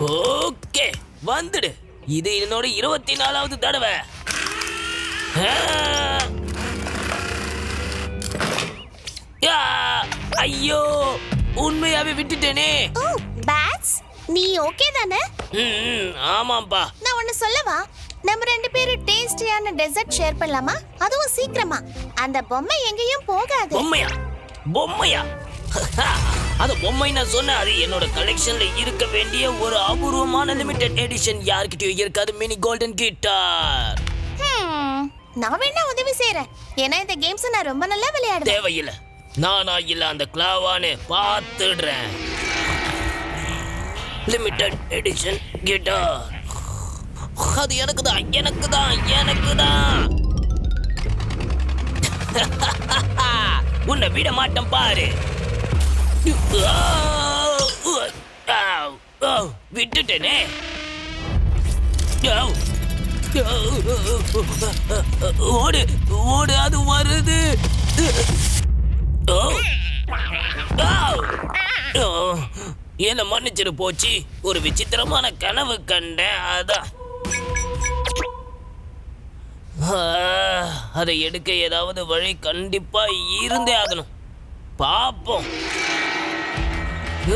Okay வந்துடு. இது என்னோட இருபத்தி நாலாவது தடவை! ஐயோ உண்மையாவே விட்டுட்டேனே. பேட்ஸ் நீ ஓகே தானே? ஆமாம்பா. நான் ஒன்னு சொல்லவா? நம்ம ரெண்டு பேரும் டேஸ்டியான டெசர்ட் ஷேர் பண்ணலாமா? அதுவும் சீக்கிரமா. அந்த பொம்மை எங்கேயும் போகாது. பொம்மையா? பொம்மையா? அது பொம்மை நான் சொன்னேன். அது என்னோட கலெக்ஷன்ல இருக்க வேண்டிய ஒரு அபூர்வமான லிமிடெட் எடிஷன் யார்கிட்டயும் இருக்காது மினி கோல்டன் கிட்டார் நான் வேணா உதவி செய்யறேன் ஏன்னா இந்த கேம்ஸ் நான் ரொம்ப நல்லா விளையாடுவேன். தேவையில்லை. நானா இல்ல அந்த கிளாவான்னு பார்த்துடுறேன். லிமிடெட் எடிஷன் கிட்டார் அது எனக்கு தான் எனக்கு தான் எனக்கு தான். உன்னை விட மாட்டேன் பாரு. விட்டுட்டேனே. ஓடு ஓடு அது வருது. என்ன மன்னிச்சிரு போச்சு. ஒரு விசித்திரமான கனவு கண்டேன் அதான் அதை எடுக்க ஏதாவது வழி கண்டிப்பா இருந்தே ஆகணும். பாப்போம். உ,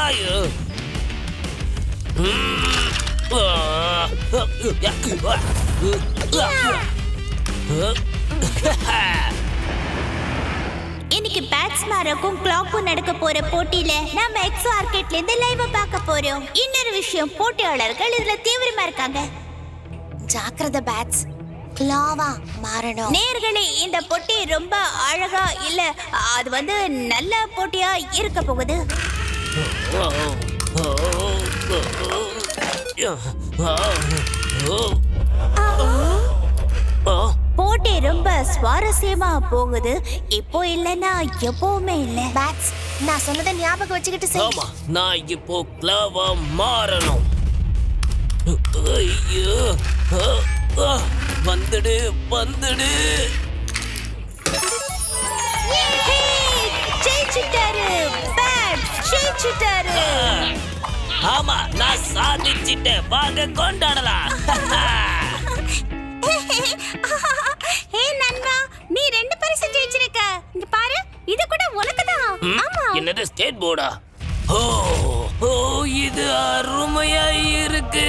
ஐயோ. இன்னைக்கு கிளாக்கும் நடக்க போற போட்டியில நம்ம எக்ஸோ ஆர்கேட்ல இருந்து லைவ் பார்க்க போறோம் இன்னொரு விஷயம் போட்டியாளர்கள் இதுல தீவிரமா இருக்காங்க ஜாக்கிரத பேட்ஸ் கிளாவா மாறணும். நேர்களே இந்த போட்டி ரொம்ப அழகா இல்ல அது வந்து நல்ல போட்டியா இருக்க போகுது? போட்டி ரொம்ப சுவாரஸ்யமா போகுது. இப்போ இல்லைன்னா எப்பவுமே இல்ல. பேட்ஸ் நான் சொன்னதை ஞாபகம் வச்சுக்கிட்டு செய். ஆமா நான் இப்போ கிளவா மாறணும். ஐயோ ஆ, ஆ, வந்துடு வந்துடு. ஆமா நான் சாதிச்சிட்டேன். வாங்க கொண்டாடலாம். ஹே நண்பா நீ ரெண்டு பரிசு ஜெயிச்சிருக்க இங்க பாரு இது கூட உனக்கு தான். ஆமா. என்னது ஸ்டேட் போர்டா? ஓ ஓ இது அருமையா இருக்கு.